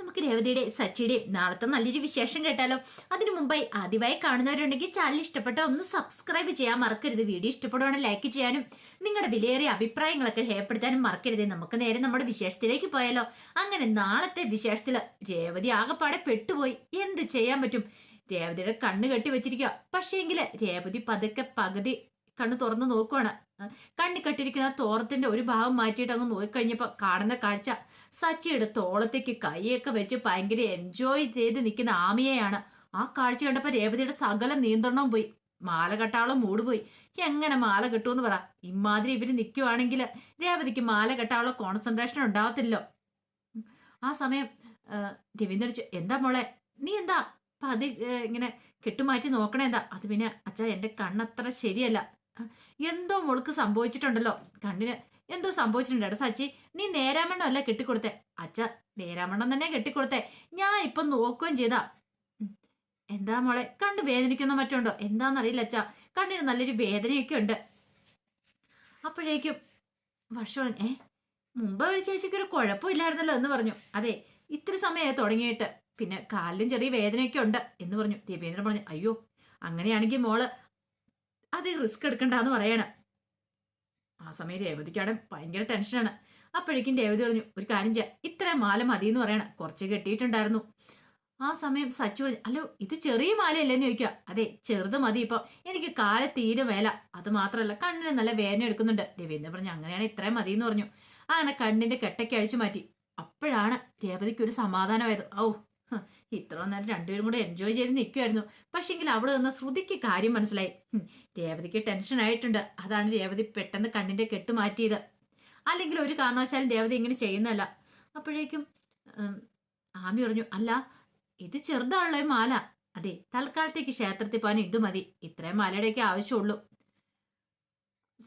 നമുക്ക് രേവതിയുടെ സച്ചിയുടെയും നാളത്തെ നല്ലൊരു വിശേഷം കേട്ടാലോ? അതിനു മുമ്പായി ആദ്യമായി കാണുന്നവരുണ്ടെങ്കിൽ ചാനൽ ഇഷ്ടപ്പെട്ട ഒന്ന് സബ്സ്ക്രൈബ് ചെയ്യാൻ മറക്കരുത്. വീഡിയോ ഇഷ്ടപ്പെടുവാണെങ്കിൽ ലൈക്ക് ചെയ്യാനും നിങ്ങളുടെ വിലയേറിയ അഭിപ്രായങ്ങളൊക്കെ രേഖപ്പെടുത്താനും മറക്കരുത്. നമുക്ക് നേരെ നമ്മുടെ വിശേഷത്തിലേക്ക് പോയാലോ? അങ്ങനെ നാളത്തെ വിശേഷത്തിൽ രേവതി ആകെപ്പാടെ പെട്ടുപോയി. എന്ത് ചെയ്യാൻ പറ്റും? രേവതിയുടെ കണ്ണ് കെട്ടി വെച്ചിരിക്കുക പക്ഷേങ്കിൽ രേവതി പതുക്കെ പകുതി കണ്ണ് തുറന്ന് നോക്കുവാണ്. കണ്ണി കെട്ടിരിക്കുന്ന തോറത്തിന്റെ ഒരു ഭാഗം മാറ്റിയിട്ട് അങ്ങ് നോക്കിക്കഴിഞ്ഞപ്പോ കാണുന്ന കാഴ്ച. സച്ചിയുടെ തോളത്തേക്ക് കൈയൊക്കെ വെച്ച് ഭയങ്കര എൻജോയ് ചെയ്ത് നിൽക്കുന്ന ആമിയെയാണ്. ആ കാഴ്ച കണ്ടപ്പോ രേവതിയുടെ സകല നിയന്ത്രണവും പോയി. മാല കെട്ടാവളം മൂടുപോയി എങ്ങനെ മാല കെട്ടുമെന്ന് പറ. ഇമാതിരി ഇവർ നിൽക്കുവാണെങ്കിൽ രേവതിക്ക് മാല കെട്ടാവളം കോൺസെൻട്രേഷൻ ഉണ്ടാവത്തില്ലോ ആ സമയം രവീന്ദ്രൻ ചോ- എന്താ മോളെ? നീ എന്താ? പതി ഇങ്ങനെ കെട്ടുമാറ്റി നോക്കണേ എന്താ? അത് പിന്നെ അച്ഛാ എന്റെ കണ്ണത്ര ശരിയല്ല. എന്തോ മുളുക്ക് സംഭവിച്ചിട്ടുണ്ടല്ലോ. കണ്ണിന് എന്തോ സംഭവിച്ചിട്ടുണ്ട്. സച്ചി നീ നേരാമണ്ണം അല്ല കെട്ടിക്കൊടുത്തേ. അച്ഛ നേരാമണ്ണം തന്നെ കെട്ടിക്കൊടുത്തേ. ഞാൻ ഇപ്പൊ നോക്കുകയും ചെയ്താ. എന്താ മോളെ കണ്ണ് വേദനിക്കുന്ന മറ്റുണ്ടോ? എന്താന്നറിയില്ല അച്ഛ. കണ്ണിന് നല്ലൊരു വേദനയൊക്കെ ഉണ്ട്. അപ്പോഴേക്കും വർഷം ഏ മുമ്പ് ഒരു ചേച്ചിക്ക് ഒരു കുഴപ്പമില്ലായിരുന്നല്ലോ എന്ന് പറഞ്ഞു. അതെ ഇത്ര സമയമായി തുടങ്ങിയിട്ട്. പിന്നെ കാലിലും ചെറിയ വേദനയൊക്കെ ഉണ്ട് എന്ന് പറഞ്ഞു. ദീപേന്ദ്രൻ പറഞ്ഞു അയ്യോ അങ്ങനെയാണെങ്കിൽ മോൾ അത് റിസ്ക് എടുക്കണ്ടെന്ന് പറയണം. ആ സമയം രേവതിക്കാണെ ഭയങ്കര ടെൻഷനാണ് അപ്പോഴേക്കും രേവതി പറഞ്ഞു ഒരു കാര്യം ചെയ്യാം. ഇത്ര മാല മതി എന്ന് പറയണ. കുറച്ച് കെട്ടിയിട്ടുണ്ടായിരുന്നു. ആ സമയം സച്ചു പറഞ്ഞു അല്ലോ ഇത് ചെറിയ മാലയല്ലേന്ന് ചോദിക്കുക അതെ ചെറുത് മതി ഇപ്പൊ. എനിക്ക് കാല തീരെ വേല. അത് മാത്രമല്ല കണ്ണിന് നല്ല വേദന എടുക്കുന്നുണ്ട്. രവീന്ദ്രൻ പറഞ്ഞു അങ്ങനെയാണ് ഇത്രയും മതി എന്ന് പറഞ്ഞു അങ്ങനെ കണ്ണിന്റെ കെട്ടയ്ക്ക് അഴിച്ചു മാറ്റി. അപ്പോഴാണ് രേവതിക്ക് ഒരു സമാധാനമായത്. ഔ ഇത്ര നേരം രണ്ടുപേരും കൂടെ എൻജോയ് ചെയ്ത് നിൽക്കുമായിരുന്നു പക്ഷെങ്കിൽ അവിടെ നിന്ന് ശ്രുതിക്ക് കാര്യം മനസ്സിലായി. രേവതിക്ക് ടെൻഷൻ ആയിട്ടുണ്ട്. അതാണ് രേവതി പെട്ടെന്ന് കണ്ണിന്റെ കെട്ട് മാറ്റിയത്. അല്ലെങ്കിൽ ഒരു കാരണവശാലും രേവതി ഇങ്ങനെ ചെയ്യുന്നതല്ല. അപ്പോഴേക്കും ആമി പറഞ്ഞു അല്ല ഇത് ചെറുതാണല്ലോ മാല. അതെ തൽക്കാലത്തേക്ക് ക്ഷേത്രത്തിൽ പോകാൻ ഇത് മതി. ഇത്രയും മാലയുടെയൊക്കെ ആവശ്യമുള്ളൂ.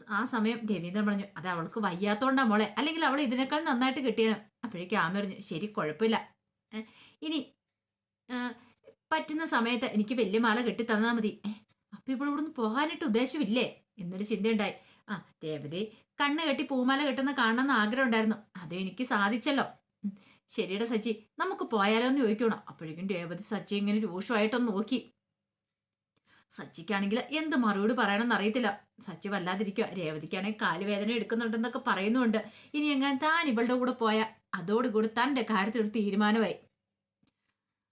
ആ സമയം രവീന്ദ്രൻ പറഞ്ഞു അത് അവൾക്ക് വയ്യാത്തോണ്ടാ മോളെ. അല്ലെങ്കിൽ അവൾ ഇതിനേക്കാൾ നന്നായിട്ട് കിട്ടിയാലും അപ്പോഴേക്കും ആമി പറഞ്ഞു ശരി കുഴപ്പമില്ല. ഇനി പറ്റുന്ന സമയത്ത് എനിക്ക് വലിയ മാല കെട്ടി തന്നാൽ മതി. അപ്പൊ ഇപ്പോൾ ഇവിടുന്ന് പോകാനായിട്ട് ഉദ്ദേശമില്ലേ? എന്നൊരു ചിന്തയുണ്ടായി. ആ രേവതി കണ്ണ് കെട്ടി പൂമാല കെട്ടുന്ന കാണണമെന്ന് ആഗ്രഹം ഉണ്ടായിരുന്നു അതും എനിക്ക് സാധിച്ചല്ലോ. ശരിയുടെ സച്ചി നമുക്ക് പോയാലോ എന്ന് ചോദിക്കണം അപ്പോഴേക്കും രേവതി സച്ചി ഇങ്ങനെ രൂക്ഷമായിട്ടൊന്ന് നോക്കി. സച്ചിക്കാണെങ്കിൽ എന്ത് മറുപടി പറയണമെന്ന് അറിയത്തില്ല. സച്ചി വല്ലാതിരിക്കുക രേവതിക്കാണെങ്കിൽ കാലുവേദന എടുക്കുന്നുണ്ടെന്നൊക്കെ പറയുന്നുണ്ട്. ഇനി എങ്ങനെ താൻ ഇവളുടെ കൂടെ പോയാൽ അതോടുകൂടി തന്റെ കാര്യത്തിലൊരു തീരുമാനമായി.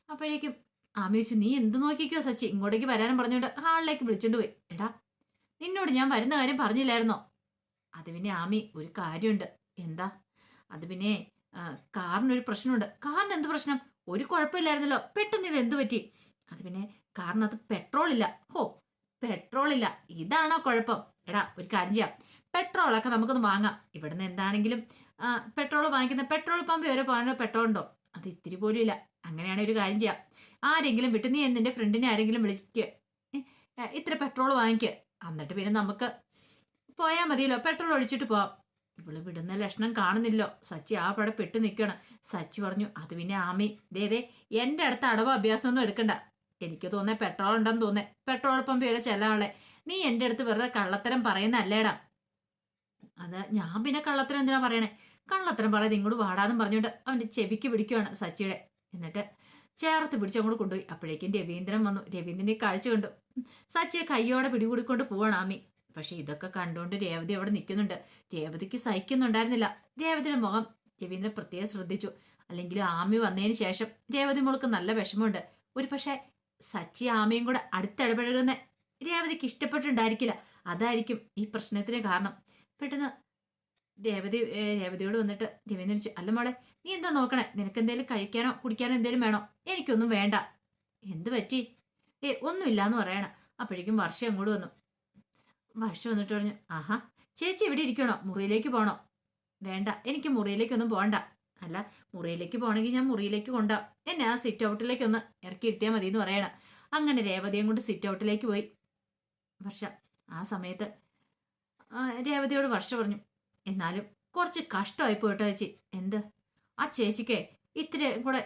അപ്പോഴേക്കും ആമി നീ എന്ത് നോക്കിക്കോ സച്ചി? ഇങ്ങോട്ടേക്ക് വരാനും പറഞ്ഞുകൊണ്ട് ഹാളിലേക്ക് വിളിച്ചോണ്ട് പോയി. എടാ നിന്നോട് ഞാൻ വരുന്ന കാര്യം പറഞ്ഞില്ലായിരുന്നോ? അത് പിന്നെ ആമി ഒരു കാര്യമുണ്ട്. എന്താ? അത് പിന്നെ കാറിനൊരു പ്രശ്നമുണ്ട്. കാറിന് എന്ത് പ്രശ്നം? ഒരു കുഴപ്പമില്ലായിരുന്നല്ലോ. പെട്ടെന്ന് ഇത് എന്ത് പറ്റി? അത് പിന്നെ കാറിനകത്ത് പെട്രോൾ ഇല്ല ഹോ പെട്രോൾ ഇല്ല ഇതാണോ കുഴപ്പം? എടാ ഒരു കാര്യം ചെയ്യാം. പെട്രോളൊക്കെ നമുക്കൊന്ന് വാങ്ങാം. ഇവിടുന്ന് എന്താണെങ്കിലും പെട്രോൾ വാങ്ങിക്കുന്ന പെട്രോൾ പമ്പ് വരെ പോകാനുള്ള പെട്രോൾ ഉണ്ടോ? അത് ഇത്തിരി പോലും ഇല്ല. അങ്ങനെയാണെങ്കിൽ ഒരു കാര്യം ചെയ്യാം. ആരെങ്കിലും വിട്ട് നീ നിന്റെ ഫ്രണ്ടിനെ ആരെങ്കിലും വിളിക്കുക ഇത്ര പെട്രോൾ വാങ്ങിക്കുക എന്നിട്ട് പിന്നെ നമുക്ക് പോയാൽ മതിയല്ലോ. പെട്രോൾ ഒഴിച്ചിട്ട് പോവാം. ഇവൾ വിടുന്ന ലക്ഷണം കാണുന്നില്ലോ. സച്ചി ആ പടം പെട്ട് നിൽക്കണം സച്ചി പറഞ്ഞു അത് പിന്നെ ആമി. ദേ എന്റെ അടുത്ത് അടവ് അഭ്യാസമൊന്നും എടുക്കണ്ട. എനിക്ക് തോന്നേ പെട്രോൾ ഉണ്ടെന്ന് തോന്നേ പെട്രോൾ പമ്പ് വരെ ചെല്ലാളെ നീ എന്റെ അടുത്ത് വെറുതെ കള്ളത്തരം പറയുന്നല്ലേടാ അത് ഞാൻ പിന്നെ കള്ളത്തരം എന്തിനാ പറയണേ? കള്ളത്തരം പറയാതെ ഇങ്ങോട്ട് വാടാന്നും പറഞ്ഞുകൊണ്ട് അവന്റെ ചെവിക്ക് പിടിക്കുവാണ് സച്ചിയുടെ. എന്നിട്ട് ചേർത്ത് പിടിച്ച് അങ്ങോട്ട് കൊണ്ടുപോയി. അപ്പോഴേക്കും രവീന്ദ്രൻ വന്നു. രവീന്ദ്രനെ കാഴ്ച കണ്ടു. സച്ചിയെ കയ്യോടെ പിടികൂടിക്കൊണ്ട് പോവാണ് ആമി. പക്ഷെ ഇതൊക്കെ കണ്ടുകൊണ്ട് രേവതി അവിടെ നിൽക്കുന്നുണ്ട്. രേവതിക്ക് സഹിക്കുന്നുണ്ടായിരുന്നില്ല. രേവതിയുടെ മുഖം രവീന്ദ്രൻ പ്രത്യേകം ശ്രദ്ധിച്ചു. അല്ലെങ്കിൽ ആമി വന്നതിന് ശേഷം രേവതി മോൾക്ക് നല്ല വിഷമമുണ്ട്. ഒരു പക്ഷേ സച്ചി ആമയും കൂടെ അടുത്തിടപഴകുന്ന രേവതിക്ക് ഇഷ്ടപ്പെട്ടുണ്ടായിരിക്കില്ല അതായിരിക്കും ഈ പ്രശ്നത്തിന് കാരണം. പെട്ടെന്ന് രേവതി രേവതിയോട് വന്നിട്ട് രവീന്ദ്രൻ ചോദിച്ചു അല്ല മോളെ നീ എന്താ നോക്കണേ? നിനക്ക് എന്തേലും കഴിക്കാനോ കുടിക്കാനോ എന്തേലും വേണോ? എനിക്കൊന്നും വേണ്ട. എന്ത് പറ്റി? ഏ ഒന്നുമില്ല എന്ന് പറയണം. അപ്പോഴേക്കും വർഷം അങ്ങോട്ട് വന്നു. വർഷം വന്നിട്ട് പറഞ്ഞു ആഹാ ചേച്ചി എവിടെ ഇരിക്കണോ? മുറിയിലേക്ക് പോണോ? വേണ്ട എനിക്ക് മുറിയിലേക്കൊന്നും പോകണ്ട അല്ല മുറിയിലേക്ക് പോകണമെങ്കിൽ ഞാൻ മുറിയിലേക്ക് കൊണ്ടാം എന്നെ ആ സിറ്റ് ഔട്ടിലേക്ക് ഒന്ന് ഇറക്കി ഇരുത്തിയാൽ മതി എന്ന് പറയണം. അങ്ങനെ രേവതിയും കൊണ്ട് സിറ്റ് ഔട്ടിലേക്ക് പോയി. വർഷ ആ സമയത്ത് രേവതിയോട് വർഷ പറഞ്ഞു എന്നാലും കുറച്ച് കഷ്ടമായി പോയിട്ടോ ചേച്ചി. എന്ത്? ആ ചേച്ചിക്ക് ഇത്തിരി കൂടെ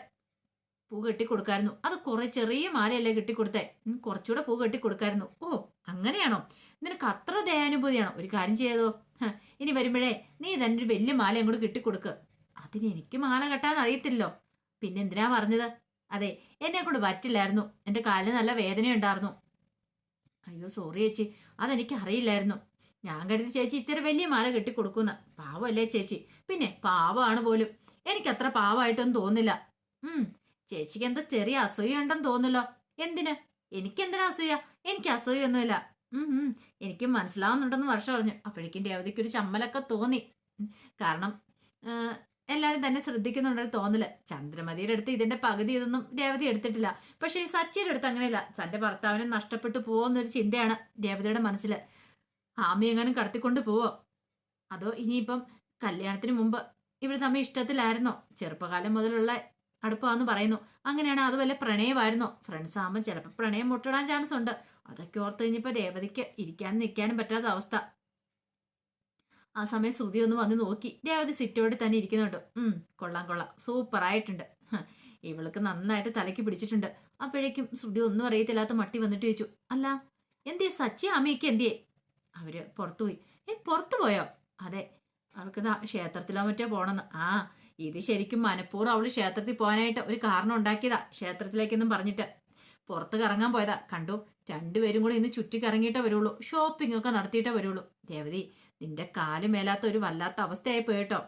പൂ കെട്ടി കൊടുക്കായിരുന്നു അത് കുറെ ചെറിയ മാലയല്ലേ കെട്ടിക്കൊടുത്തേ? കൊടുത്തേ കുറച്ചുകൂടെ പൂ കെട്ടി കൊടുക്കായിരുന്നു ഓ അങ്ങനെയാണോ? നിനക്ക് അത്ര ദയാനുഭൂതിയാണോ? ഒരു കാര്യം ചെയ്തോ. ഇനി വരുമ്പോഴേ നീ തന്നെ ഒരു വലിയ മാല അങ്ങോട്ട് കെട്ടിക്കൊടുക്ക്. അതിന് എനിക്ക് മാല കെട്ടാൻ അറിയത്തില്ലോ പിന്നെ എന്തിനാ പറഞ്ഞത്? അതെ എന്നെ കൊണ്ട് പറ്റില്ലായിരുന്നു. എന്റെ കാലിന് നല്ല വേദനയുണ്ടായിരുന്നു. അയ്യോ സോറി ചേച്ചി. അതെനിക്ക് അറിയില്ലായിരുന്നു. ഞാൻ കരുതി ചേച്ചി ഇച്ചിരി വലിയ മാല കെട്ടിക്കൊടുക്കുന്ന. പാവമല്ലേ ചേച്ചി. പിന്നെ പാവമാണ് പോലും. എനിക്കത്ര പാവമായിട്ടൊന്നും തോന്നില്ല. ഉം ചേച്ചിക്ക് എന്താ ചെറിയ അസൂയ ഉണ്ടെന്ന് തോന്നല്ലോ. എന്തിന്? എനിക്കെന്തിനാ അസൂയ? എനിക്ക് അസൂയൊന്നുമില്ല. ഉം ഉം എനിക്ക് മനസ്സിലാവുന്നുണ്ടെന്ന് വർഷം പറഞ്ഞു. അപ്പോഴേക്കും രേവതിക്ക് ഒരു ചമ്മലൊക്കെ തോന്നി. കാരണം എല്ലാവരും തന്നെ ശ്രദ്ധിക്കുന്നുണ്ടെന്ന് തോന്നൽ. ചന്ദ്രമതിയുടെ അടുത്ത് ഇതിന്റെ പകുതി ഇതൊന്നും രേവതി എടുത്തിട്ടില്ല. പക്ഷേ സച്ചിയുടെ അടുത്ത് അങ്ങനെയല്ല. തന്റെ ഭർത്താവിനെ നഷ്ടപ്പെട്ടു പോകുന്നൊരു ചിന്തയാണ് രേവതിയുടെ മനസ്സിൽ ആമി എങ്ങാനും കടത്തിക്കൊണ്ട് പോവോ? അതോ ഇനിയിപ്പം കല്യാണത്തിന് മുമ്പ് ഇവർ തമ്മിൽ ഇഷ്ടത്തിലായിരുന്നോ? ചെറുപ്പകാലം മുതലുള്ള അടുപ്പമാന്ന് പറയുന്നു. അങ്ങനെയാണ് അത് വല്ല പ്രണയമായിരുന്നോ? ഫ്രണ്ട്സ് ആകുമ്പോൾ ചിലപ്പോൾ പ്രണയം മുട്ടിടാൻ ചാൻസ് ഉണ്ട്. അതൊക്കെ ഓർത്ത് കഴിഞ്ഞപ്പോൾ രേവതിക്ക് ഇരിക്കാനും നിൽക്കാനും പറ്റാത്ത അവസ്ഥ. ആ സമയം ശ്രുതി ഒന്ന് വന്ന് നോക്കി. രേവതി സിറ്റോട് തന്നെ ഇരിക്കുന്നുണ്ട്. ഉം കൊള്ളാം കൊള്ളാം. സൂപ്പറായിട്ടുണ്ട് ഇവൾക്ക് നന്നായിട്ട് തലയ്ക്ക് പിടിച്ചിട്ടുണ്ട്. അപ്പോഴേക്കും ശ്രുതി ഒന്നും അറിയത്തില്ലാത്ത മട്ടി വന്നിട്ട് ചോദിച്ചു. അല്ല എന്തിയെ? സച്ചി അമ്മയ്ക്ക് എന്തിയെ പുറത്തു പോയി ഏ പുറത്തു പോയോ അതെ. അവൾക്ക് ദാ ക്ഷേത്രത്തിലോ മറ്റോ പോകണമെന്ന് ആ ഇത് ശരിക്കും മനഃപൂർവം അവൾ ക്ഷേത്രത്തിൽ പോകാനായിട്ട് ഒരു കാരണം ഉണ്ടാക്കിയതാ ക്ഷേത്രത്തിലേക്കൊന്നും പറഞ്ഞിട്ട്. പുറത്ത് കറങ്ങാൻ പോയതാ. കണ്ടു? രണ്ടുപേരും കൂടി ഇന്ന് ചുറ്റി കറങ്ങിയിട്ടേ വരുള്ളൂ. ഷോപ്പിംഗ് ഒക്കെ നടത്തിയിട്ടേ വരുള്ളൂ. ദേവതി നിന്റെ കാൽ മേലാത്ത ഒരു വല്ലാത്ത അവസ്ഥയായി പോയിട്ടോ.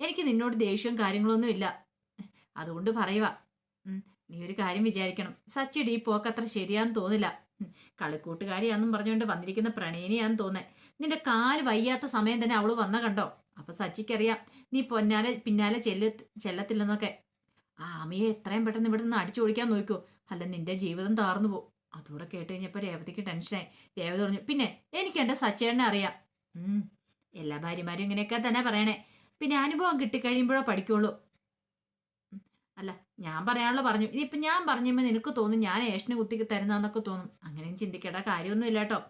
എനിക്ക് നിന്നോട് ദേഷ്യവും കാര്യങ്ങളൊന്നും ഇല്ല. അതുകൊണ്ട് പറയുക നീ ഒരു കാര്യം വിചാരിക്കണം. സച്ചിയുടെ ഈ പോക്കത്ര ശരിയാന്ന് തോന്നില്ല. കളിക്കൂട്ടുകാരിയാന്നും പറഞ്ഞുകൊണ്ട് വന്നിരിക്കുന്ന പ്രണയിനിയാന്ന് തോന്നേ. നിന്റെ കാൽ വയ്യാത്ത സമയം തന്നെ അവൾ വന്ന കണ്ടോ? അപ്പൊ സച്ചിക്കറിയാം. നീ പൊന്നാലെ പിന്നാലെ ചെല്ല ചെല്ലത്തില്ലെന്നൊക്കെ. ആ അമ്മയെ എത്രയും പെട്ടെന്ന് ഇവിടെ നിന്ന് അടിച്ചു ഓടിക്കാൻ നോക്കൂ. അല്ല നിന്റെ ജീവിതം താർന്നു പോകും അതുകൂടെ കേട്ട് കഴിഞ്ഞപ്പോൾ രേവതിക്ക് ടെൻഷനായി രേവതി പറഞ്ഞു പിന്നെ എനിക്ക് എന്റെ സച്ചേട്ടനെ അറിയാം. എല്ലാ ഭാര്യമാരും ഇങ്ങനെയൊക്കെ തന്നെ പറയണേ. പിന്നെ അനുഭവം കിട്ടിക്കഴിയുമ്പോഴേ പഠിക്കുള്ളൂ. അല്ല ഞാൻ പറയാനുള്ള പറഞ്ഞു. ഇനിയിപ്പം ഞാൻ പറഞ്ഞപ്പോൾ നിനക്ക് തോന്നും ഞാൻ ഏഷന് കുത്തിക്ക് തരുന്നതെന്നൊക്കെ തോന്നും. അങ്ങനെയും ചിന്തിക്കേണ്ട കാര്യമൊന്നും ഇല്ല കേട്ടോ.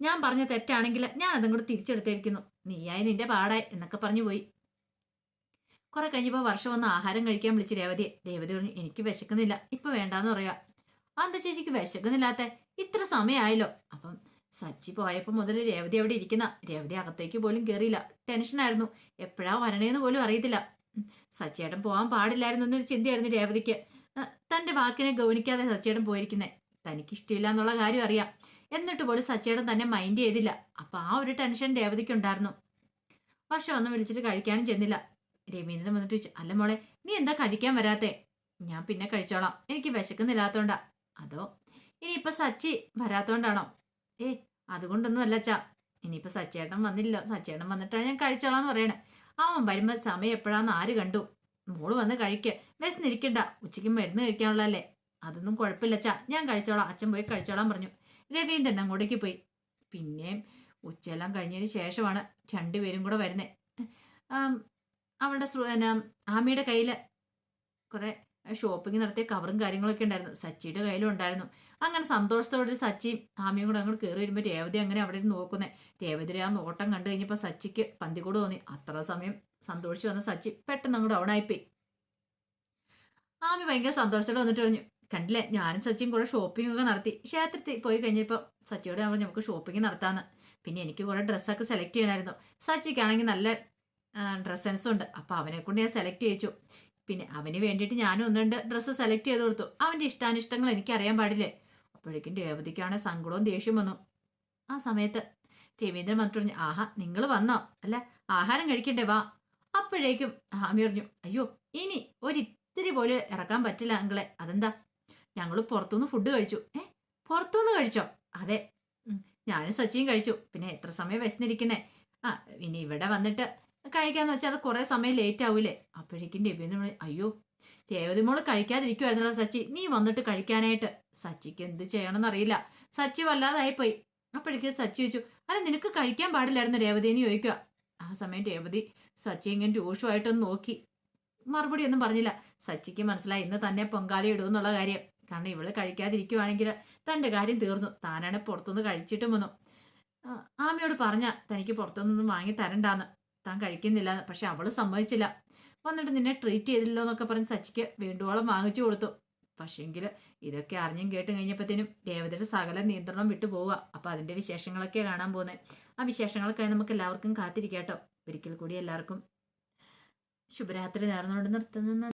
ഞാൻ പറഞ്ഞ തെറ്റാണെങ്കിൽ ഞാൻ അതും കൂടെ തിരിച്ചെടുത്തിരിക്കുന്നു. നീയായി നിന്റെ പാടായി എന്നൊക്കെ പറഞ്ഞു പോയി. കുറെ കഴിഞ്ഞപ്പോൾ വർഷം വന്ന് ആഹാരം കഴിക്കാൻ വിളിച്ച് രേവതി രേവതി പറഞ്ഞു എനിക്ക് വിശക്കുന്നില്ല. ഇപ്പൊ വേണ്ടാന്ന് പറയുക അന്ത ചേച്ചിക്ക് വിശക്കുന്നില്ലാത്ത? ഇത്ര സമയമായല്ലോ അപ്പം സച്ചി പോയപ്പോൾ മുതൽ രേവതി അവിടെ ഇരിക്കുന്ന. രേവതി അകത്തേക്ക് പോലും കയറിയില്ല ടെൻഷനായിരുന്നു. എപ്പോഴാ വരണേന്ന് പോലും അറിയത്തില്ല. പോവാൻ പോകാൻ പാടില്ലായിരുന്നു എന്നൊരു ചിന്തയായിരുന്നു രേവതിക്ക്. തന്റെ വാക്കിനെ ഗൗനിക്കാതെ സച്ചേട്ടൻ പോയിരിക്കുന്നത് തനിക്ക് ഇഷ്ടമില്ല എന്നുള്ള കാര്യം അറിയാം. എന്നിട്ട് പോലും സച്ചേടൻ തന്നെ മൈൻഡ് ചെയ്തില്ല. അപ്പൊ ആ ഒരു ടെൻഷൻ രേവതിക്ക് ഉണ്ടായിരുന്നു വർഷം വന്ന് വിളിച്ചിട്ട് കഴിക്കാനും ചെന്നില്ല. രവീന്ദ്രൻ വന്നിട്ട് ചോദിച്ചു അല്ല മോളെ നീ എന്താ കഴിക്കാൻ വരാത്തെ? ഞാൻ പിന്നെ കഴിച്ചോളാം. എനിക്ക് വിശക്കുന്നില്ലാത്തോണ്ടാ. അതോ? ഇനിയിപ്പൊ സച്ചി വരാത്തോണ്ടാണോ? ഏ അതുകൊണ്ടൊന്നും അല്ല അച്ഛാ. ഇനിയിപ്പോ സച്ചേട്ടൻ വന്നില്ല സച്ചേട്ടൻ വന്നിട്ടാ ഞാൻ കഴിച്ചോളാന്ന് പറയണേ. അവൻ വരുമ്പോൾ സമയം എപ്പോഴാന്ന് ആര് കണ്ടു? മോൾ വന്ന് കഴിക്ക്. വിശന്നിരിക്കണ്ട. ഉച്ചയ്ക്ക് മരുന്ന് കഴിക്കാനുള്ളതല്ലേ? അതൊന്നും കുഴപ്പമില്ല അച്ഛാ ഞാൻ കഴിച്ചോളാം. അച്ഛൻ പോയി കഴിച്ചോളാം പറഞ്ഞു. രവീന്ദ്രൻ അങ്ങോട്ടേക്ക് പോയി. പിന്നെയും ഉച്ചയെല്ലാം കഴിഞ്ഞതിന് ശേഷമാണ് രണ്ടുപേരും കൂടെ വരുന്നത് അവളുടെ ആമിയുടെ കയ്യിൽ കുറെ ഷോപ്പിംഗ് നടത്തിയ കവറും കാര്യങ്ങളൊക്കെ ഉണ്ടായിരുന്നു. സച്ചിയുടെ കയ്യിലും ഉണ്ടായിരുന്നു. അങ്ങനെ സന്തോഷത്തോടെ സച്ചിയും ആമിയും കൂടെ അങ്ങോട്ട് കയറി വരുമ്പോൾ രേവതി അങ്ങനെ അവിടെ ഇരുന്ന് നോക്കുന്നേ? രേവതിയുടെ ആ നോട്ടം കണ്ടു കഴിഞ്ഞപ്പോൾ സച്ചിക്ക് പന്തികൂട് തോന്നി. അത്ര സമയം സന്തോഷിച്ച് വന്ന സച്ചി പെട്ടെന്ന് അങ്ങോട്ട് ഡൗണായിപ്പോയി ആമി ഭയങ്കര സന്തോഷത്തോടെ വന്നിട്ട് പറഞ്ഞു കണ്ടില്ലേ ഞാനും സച്ചിയും കുറെ ഷോപ്പിംഗ് ഒക്കെ നടത്തി. ക്ഷേത്രത്തിൽ പോയി കഴിഞ്ഞപ്പോൾ സച്ചിയോട് നമ്മൾ നമുക്ക് ഷോപ്പിംഗ് നടത്താമെന്ന് പിന്നെ എനിക്ക് കുറെ ഡ്രസ്സൊക്കെ സെലക്ട് ചെയ്യണമായിരുന്നു സച്ചിക്കാണെങ്കിൽ നല്ല ഡ്രസ് സെൻസും ഉണ്ട്. അപ്പോൾ അവനെ കൊണ്ട് ഞാൻ സെലക്ട് ചെയ്യിച്ചു. പിന്നെ അവന് വേണ്ടിയിട്ട് ഞാനും ഒന്ന് രണ്ട് ഡ്രസ്സ് സെലക്ട് ചെയ്ത് കൊടുത്തു. അവന്റെ ഇഷ്ടാനിഷ്ടങ്ങൾ എനിക്കറിയാൻ പാടില്ലേ? അപ്പോഴേക്കും രേവതിക്കാണ് സങ്കടവും ദേഷ്യം വന്നു. ആ സമയത്ത് രവീന്ദ്രൻ വന്നിട്ട് പറഞ്ഞു ആഹാ നിങ്ങൾ വന്നോ? അല്ല ആഹാരം കഴിക്കണ്ടേ വാ. അപ്പോഴേക്കും ആമി പറഞ്ഞു അയ്യോ ഇനി ഒരിത്തിരി പോലും ഇറക്കാൻ പറ്റില്ല അങ്ങളെ അതെന്താ? ഞങ്ങൾ പുറത്തുനിന്ന് ഫുഡ് കഴിച്ചു. ഏ പുറത്തുനിന്ന് കഴിച്ചോ? അതെ. ഞാനും സച്ചിയും കഴിച്ചു. പിന്നെ എത്ര സമയം വിശന്നിരിക്കുന്നേ? ആ ഇനി ഇവിടെ വന്നിട്ട് കഴിക്കാന്ന് വെച്ചാൽ അത് കുറെ സമയം ലേറ്റ് ആവൂലേ? അപ്പോഴേക്കും രവീന്ദ്രൻ പറഞ്ഞു, അയ്യോ രേവതി മോൾ കഴിക്കാതിരിക്കുവായിരുന്നല്ലോ സച്ചി. നീ വന്നിട്ട് കഴിക്കാനായിട്ട്. സച്ചിക്ക് എന്ത് ചെയ്യണമെന്ന് അറിയില്ല. സച്ചി വല്ലാതായിപ്പോയി. അപ്പോഴേക്കും സച്ചി ചോദിച്ചു അല്ല നിനക്ക് കഴിക്കാൻ പാടില്ലായിരുന്നു രേവതി? എന്ന് ചോദിക്കുക ആ സമയം രേവതി സച്ചി ഇങ്ങനെ രൂക്ഷമായിട്ടൊന്ന് നോക്കി. മറുപടി ഒന്നും പറഞ്ഞില്ല. സച്ചിക്ക് മനസ്സിലായി ഇന്ന് തന്നെ പൊങ്കാല ഇടുമെന്നുള്ള കാര്യം. കാരണം ഇവൾ കഴിക്കാതിരിക്കുവാണെങ്കിൽ തന്റെ കാര്യം തീർന്നു. താനാണ് പുറത്തുനിന്ന് കഴിച്ചിട്ടും വന്നു. ആമയോട് പറഞ്ഞ തനിക്ക് പുറത്തുനിന്നൊന്നും വാങ്ങി തരണ്ടാന്ന്. താൻ കഴിക്കുന്നില്ല. പക്ഷെ അവൾ സമ്മതിച്ചില്ല. വന്നിട്ട് നിന്നെ ട്രീറ്റ് ചെയ്തില്ലോ എന്നൊക്കെ പറഞ്ഞ് സച്ചിക്ക് വേണ്ടുവോളം വാങ്ങിച്ചു കൊടുത്തു. പക്ഷേങ്കിൽ ഇതൊക്കെ അറിഞ്ഞും കേട്ടും കഴിഞ്ഞപ്പോഴത്തേനും ദേവതയുടെ സകല നിയന്ത്രണം വിട്ടു പോവുക. അപ്പോൾ അതിന്റെ വിശേഷങ്ങളൊക്കെ കാണാൻ പോകുന്നത് ആ വിശേഷങ്ങൾക്കായി നമുക്ക് എല്ലാവർക്കും കാത്തിരിക്കാട്ടോ. ഒരിക്കൽ കൂടി എല്ലാവർക്കും ശുഭരാത്രി നേർന്നുകൊണ്ട് നിർത്തുന്ന.